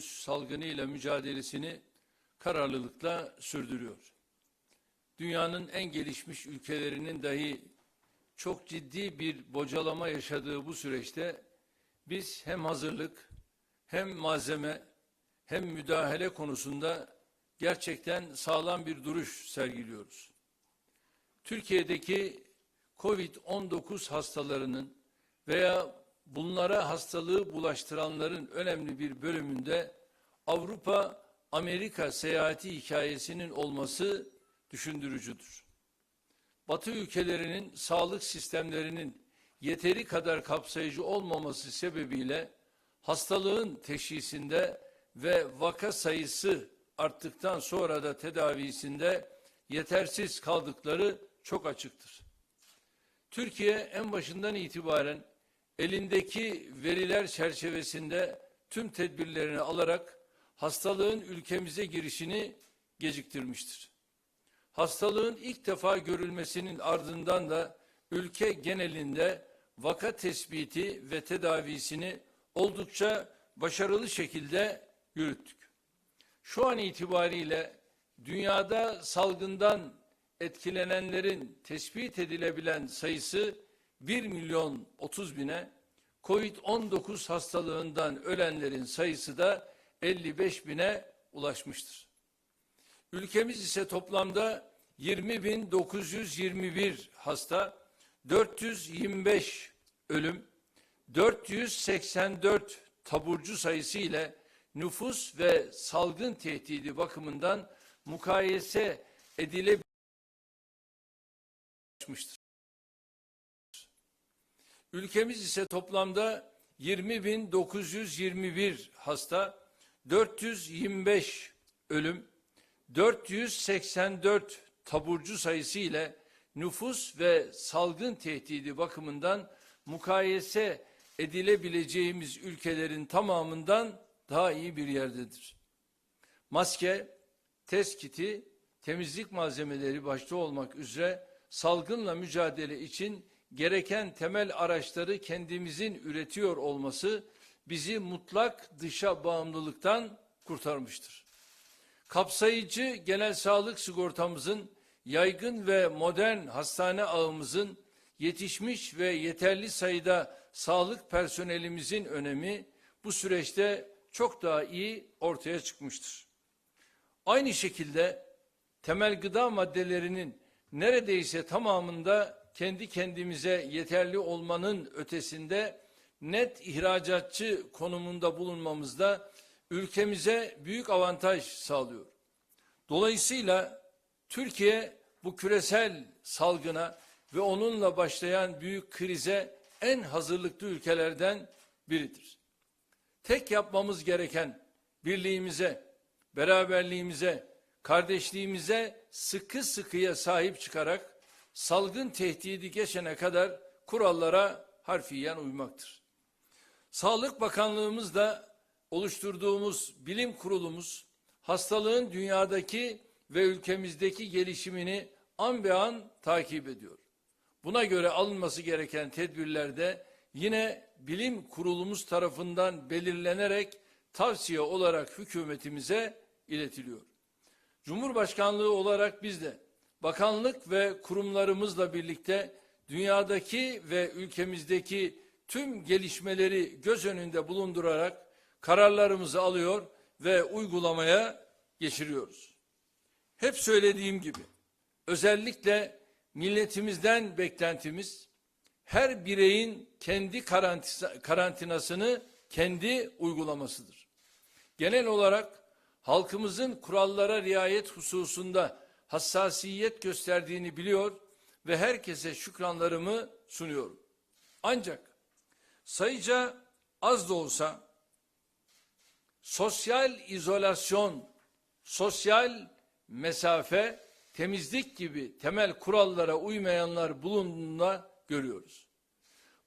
salgınıyla mücadelesini kararlılıkla sürdürüyor. Dünyanın en gelişmiş ülkelerinin dahi çok ciddi bir bocalama yaşadığı bu süreçte biz hem hazırlık hem malzeme hem müdahale konusunda gerçekten sağlam bir duruş sergiliyoruz. Türkiye'deki COVID-19 hastalarının veya bunlara hastalığı bulaştıranların önemli bir bölümünde Avrupa Amerika seyahati hikayesinin olması düşündürücüdür. Batı ülkelerinin sağlık sistemlerinin yeteri kadar kapsayıcı olmaması sebebiyle hastalığın teşhisinde ve vaka sayısı arttıktan sonra da tedavisinde yetersiz kaldıkları çok açıktır. Türkiye en başından itibaren elindeki veriler çerçevesinde tüm tedbirlerini alarak hastalığın ülkemize girişini geciktirmiştir. Hastalığın ilk defa görülmesinin ardından da ülke genelinde vaka tespiti ve tedavisini oldukça başarılı şekilde yürüttük. Şu an itibariyle dünyada salgından etkilenenlerin tespit edilebilen sayısı 1 milyon 30 bine, Covid-19 hastalığından ölenlerin sayısı da 55 bine ulaşmıştır. Ülkemiz ise toplamda 20.921 hasta, 425 ölüm, 484 taburcu sayısı ile nüfus ve salgın tehdidi bakımından mukayese edilebilmiştir. Ülkemiz ise toplamda 20.921 hasta, 425 ölüm, 484 taburcu sayısı ile nüfus ve salgın tehdidi bakımından mukayese edilebileceğimiz ülkelerin tamamından daha iyi bir yerdedir. Maske, test kiti, temizlik malzemeleri başta olmak üzere salgınla mücadele için gereken temel araçları kendimizin üretiyor olması bizi mutlak dışa bağımlılıktan kurtarmıştır. Kapsayıcı genel sağlık sigortamızın yaygın ve modern hastane ağımızın yetişmiş ve yeterli sayıda sağlık personelimizin önemi bu süreçte çok daha iyi ortaya çıkmıştır. Aynı şekilde temel gıda maddelerinin neredeyse tamamında kendi kendimize yeterli olmanın ötesinde net ihracatçı konumunda bulunmamızda ülkemize büyük avantaj sağlıyor. Dolayısıyla Türkiye bu küresel salgına ve onunla başlayan büyük krize en hazırlıklı ülkelerden biridir. Tek yapmamız gereken birliğimize, beraberliğimize, kardeşliğimize sıkı sıkıya sahip çıkarak salgın tehdidi geçene kadar kurallara harfiyen uymaktır. Sağlık Bakanlığımız da oluşturduğumuz bilim kurulumuz hastalığın dünyadaki ve ülkemizdeki gelişimini an be an takip ediyor. Buna göre alınması gereken tedbirler de yine bilim kurulumuz tarafından belirlenerek tavsiye olarak hükümetimize iletiliyor. Cumhurbaşkanlığı olarak biz de bakanlık ve kurumlarımızla birlikte dünyadaki ve ülkemizdeki tüm gelişmeleri göz önünde bulundurarak kararlarımızı alıyor ve uygulamaya geçiriyoruz. Hep söylediğim gibi özellikle milletimizden beklentimiz her bireyin kendi karantinasını kendi uygulamasıdır. Genel olarak halkımızın kurallara riayet hususunda hassasiyet gösterdiğini biliyor ve herkese şükranlarımı sunuyorum. Ancak sayıca az da olsa sosyal izolasyon, sosyal mesafe, temizlik gibi temel kurallara uymayanlar bulunduğunda görüyoruz.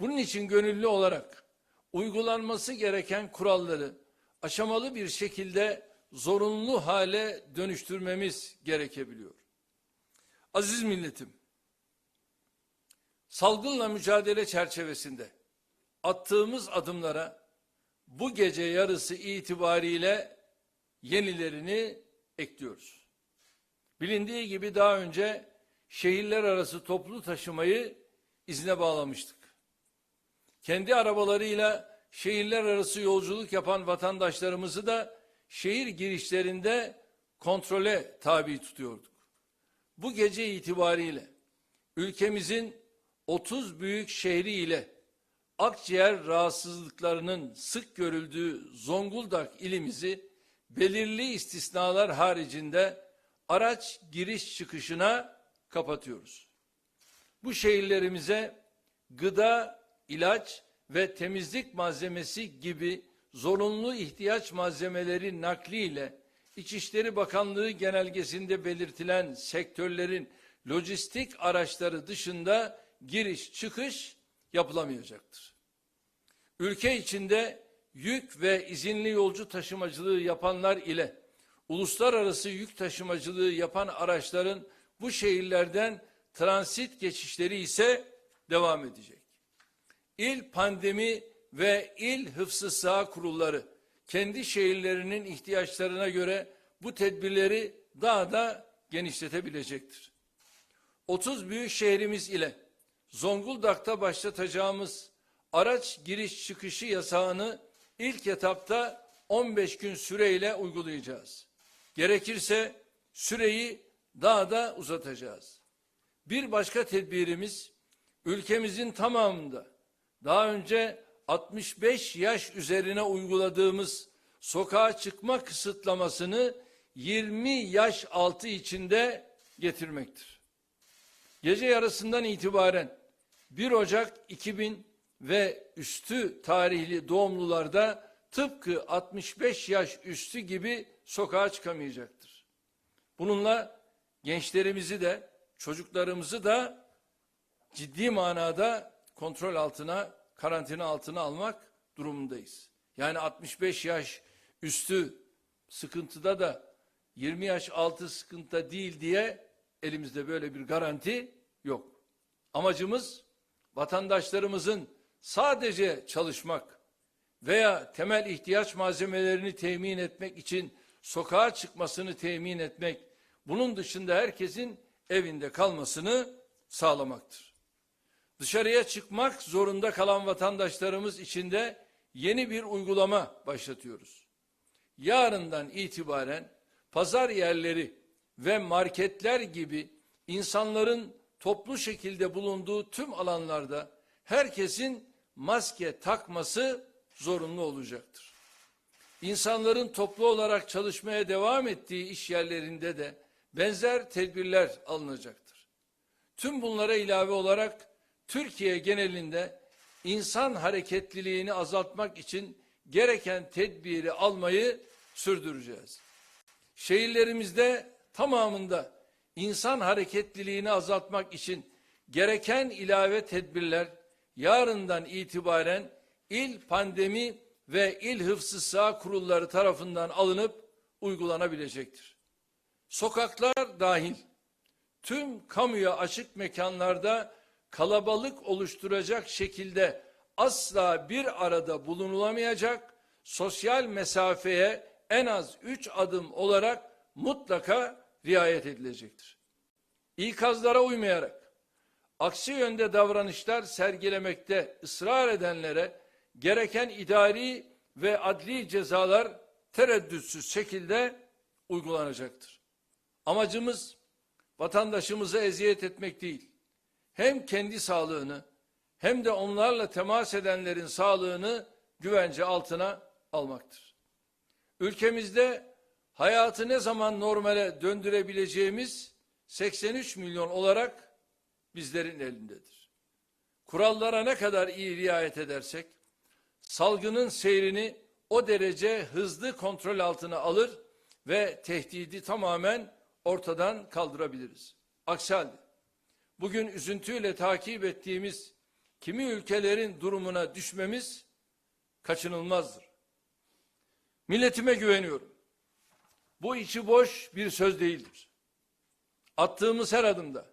Bunun için gönüllü olarak uygulanması gereken kuralları aşamalı bir şekilde zorunlu hale dönüştürmemiz gerekebiliyor. Aziz milletim, salgınla mücadele çerçevesinde attığımız adımlara bu gece yarısı itibariyle yenilerini ekliyoruz. Bilindiği gibi daha önce şehirler arası toplu taşımayı izne bağlamıştık. Kendi arabalarıyla şehirler arası yolculuk yapan vatandaşlarımızı da şehir girişlerinde kontrole tabi tutuyorduk. Bu gece itibariyle ülkemizin 30 büyük şehri ile akciğer rahatsızlıklarının sık görüldüğü Zonguldak ilimizi belirli istisnalar haricinde araç giriş çıkışına kapatıyoruz. Bu şehirlerimize gıda, ilaç ve temizlik malzemesi gibi zorunlu ihtiyaç malzemeleri nakliyle İçişleri Bakanlığı genelgesinde belirtilen sektörlerin lojistik araçları dışında giriş çıkış yapılamayacaktır. Ülke içinde yük ve izinli yolcu taşımacılığı yapanlar ile uluslararası yük taşımacılığı yapan araçların bu şehirlerden transit geçişleri ise devam edecek. İl pandemi ve il hıfzı saha kurulları kendi şehirlerinin ihtiyaçlarına göre bu tedbirleri daha da genişletebilecektir. 30 büyük şehrimiz ile Zonguldak'ta başlatacağımız araç giriş çıkışı yasağını ilk etapta 15 gün süreyle uygulayacağız. Gerekirse süreyi daha da uzatacağız. Bir başka tedbirimiz ülkemizin tamamında daha önce 65 yaş üzerine uyguladığımız sokağa çıkma kısıtlamasını 20 yaş altı içinde getirmektir. Gece yarısından itibaren 1 Ocak 2000 ve üstü tarihli doğumlularda tıpkı 65 yaş üstü gibi sokağa çıkamayacaktır. Bununla gençlerimizi de çocuklarımızı da ciddi manada kontrol altına, karantina altına almak durumundayız. Yani 65 yaş üstü sıkıntıda da 20 yaş altı sıkıntıda değil diye elimizde böyle bir garanti yok. Amacımız vatandaşlarımızın sadece çalışmak veya temel ihtiyaç malzemelerini temin etmek için sokağa çıkmasını temin etmek, bunun dışında herkesin evinde kalmasını sağlamaktır. Dışarıya çıkmak zorunda kalan vatandaşlarımız için de yeni bir uygulama başlatıyoruz. Yarından itibaren pazar yerleri ve marketler gibi insanların toplu şekilde bulunduğu tüm alanlarda herkesin maske takması zorunlu olacaktır. İnsanların toplu olarak çalışmaya devam ettiği iş yerlerinde de benzer tedbirler alınacaktır. Tüm bunlara ilave olarak Türkiye genelinde insan hareketliliğini azaltmak için gereken tedbiri almayı sürdüreceğiz. Şehirlerimizde tamamında insan hareketliliğini azaltmak için gereken ilave tedbirler yarından itibaren il pandemi ve il hıfzı sağ kurulları tarafından alınıp uygulanabilecektir. Sokaklar dahil tüm kamuya açık mekanlarda kalabalık oluşturacak şekilde asla bir arada bulunulamayacak, sosyal mesafeye en az üç adım olarak mutlaka riayet edilecektir. İkazlara uymayarak aksi yönde davranışlar sergilemekte ısrar edenlere gereken idari ve adli cezalar tereddütsüz şekilde uygulanacaktır. Amacımız vatandaşımıza eziyet etmek değil. Hem kendi sağlığını hem de onlarla temas edenlerin sağlığını güvence altına almaktır. Ülkemizde hayatı ne zaman normale döndürebileceğimiz 83 milyon olarak bizlerin elindedir. Kurallara ne kadar iyi riayet edersek salgının seyrini o derece hızlı kontrol altına alır ve tehdidi tamamen ortadan kaldırabiliriz. Aksi halde bugün üzüntüyle takip ettiğimiz kimi ülkelerin durumuna düşmemiz kaçınılmazdır. Milletime güveniyorum. Bu içi boş bir söz değildir. Attığımız her adımda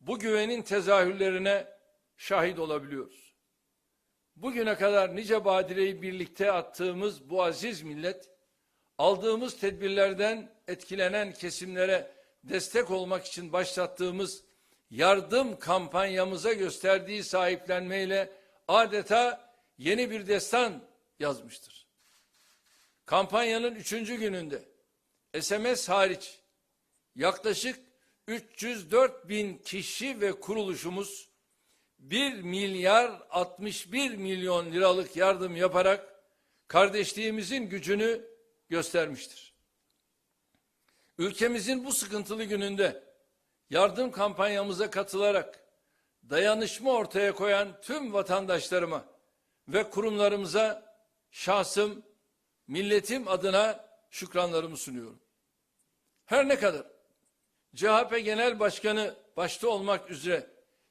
bu güvenin tezahürlerine şahit olabiliyoruz. bugüne kadar nice badireyi birlikte attığımız bu aziz millet, aldığımız tedbirlerden etkilenen kesimlere destek olmak için başlattığımız yardım kampanyamıza gösterdiği sahiplenmeyle adeta yeni bir destan yazmıştır. Kampanyanın üçüncü gününde SMS hariç yaklaşık 304 bin kişi ve kuruluşumuz 1 milyar 61 milyon liralık yardım yaparak kardeşliğimizin gücünü göstermiştir. Ülkemizin bu sıkıntılı gününde yardım kampanyamıza katılarak dayanışma ortaya koyan tüm vatandaşlarıma ve kurumlarımıza şahsım, milletim adına şükranlarımı sunuyorum. Her ne kadar CHP Genel Başkanı başta olmak üzere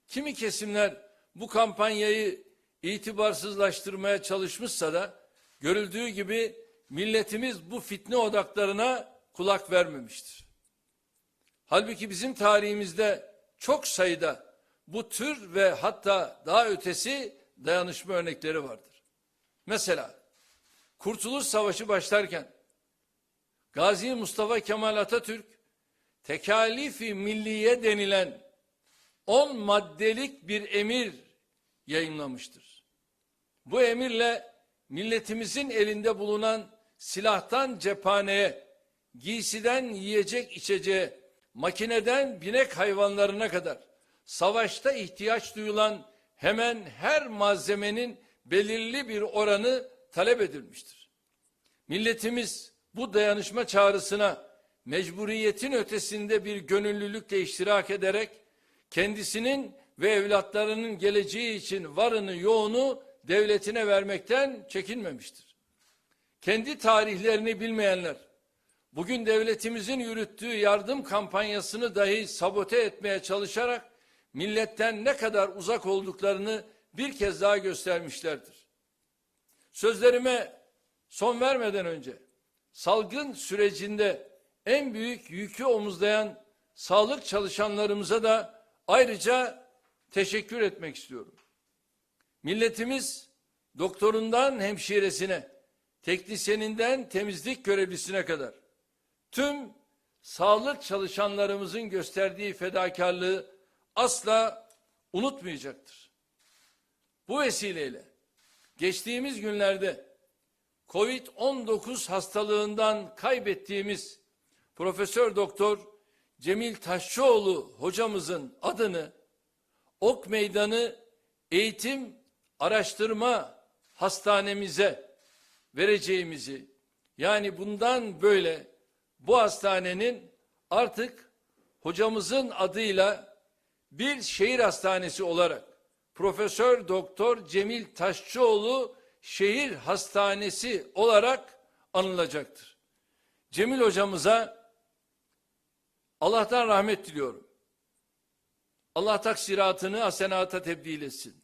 kimi kesimler bu kampanyayı itibarsızlaştırmaya çalışmışsa da görüldüğü gibi milletimiz bu fitne odaklarına kulak vermemiştir. Halbuki bizim tarihimizde çok sayıda bu tür ve hatta daha ötesi dayanışma örnekleri vardır. Mesela Kurtuluş Savaşı başlarken Gazi Mustafa Kemal Atatürk tekalifi milliye denilen 10 maddelik bir emir yayınlamıştır. Bu emirle milletimizin elinde bulunan silahtan cephaneye, giysiden yiyecek içeceğe, makineden binek hayvanlarına kadar savaşta ihtiyaç duyulan hemen her malzemenin belirli bir oranı talep edilmiştir. Milletimiz bu dayanışma çağrısına mecburiyetin ötesinde bir gönüllülükle iştirak ederek kendisinin ve evlatlarının geleceği için varını yoğunu devletine vermekten çekinmemiştir. Kendi tarihlerini bilmeyenler bugün devletimizin yürüttüğü yardım kampanyasını dahi sabote etmeye çalışarak milletten ne kadar uzak olduklarını bir kez daha göstermişlerdir. Sözlerime son vermeden önce salgın sürecinde en büyük yükü omuzlayan sağlık çalışanlarımıza da ayrıca teşekkür etmek istiyorum. Milletimiz doktorundan hemşiresine, teknisyeninden temizlik görevlisine kadar tüm sağlık çalışanlarımızın gösterdiği fedakarlığı asla unutmayacaktır. Bu vesileyle geçtiğimiz günlerde Covid-19 hastalığından kaybettiğimiz Profesör Doktor Cemil Taşçıoğlu hocamızın adını Ok Meydanı Eğitim Araştırma Hastanemize vereceğimizi yani bundan böyle bu hastanenin artık hocamızın adıyla bir şehir hastanesi olarak Profesör Doktor Cemil Taşçıoğlu Şehir Hastanesi olarak anılacaktır. Cemil hocamıza Allah'tan rahmet diliyorum. Allah taksiratını hasenata tebdil etsin.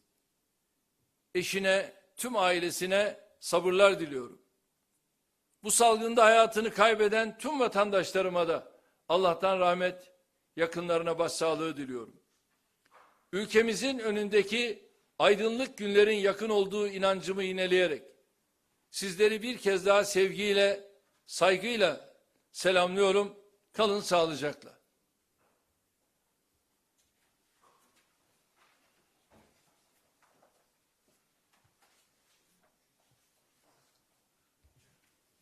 Eşine, tüm ailesine sabırlar diliyorum. Bu salgında hayatını kaybeden tüm vatandaşlarıma da Allah'tan rahmet, yakınlarına başsağlığı diliyorum. Ülkemizin önündeki aydınlık günlerin yakın olduğu inancımı yineleyerek sizleri bir kez daha sevgiyle, saygıyla selamlıyorum. Kalın sağlıcakla.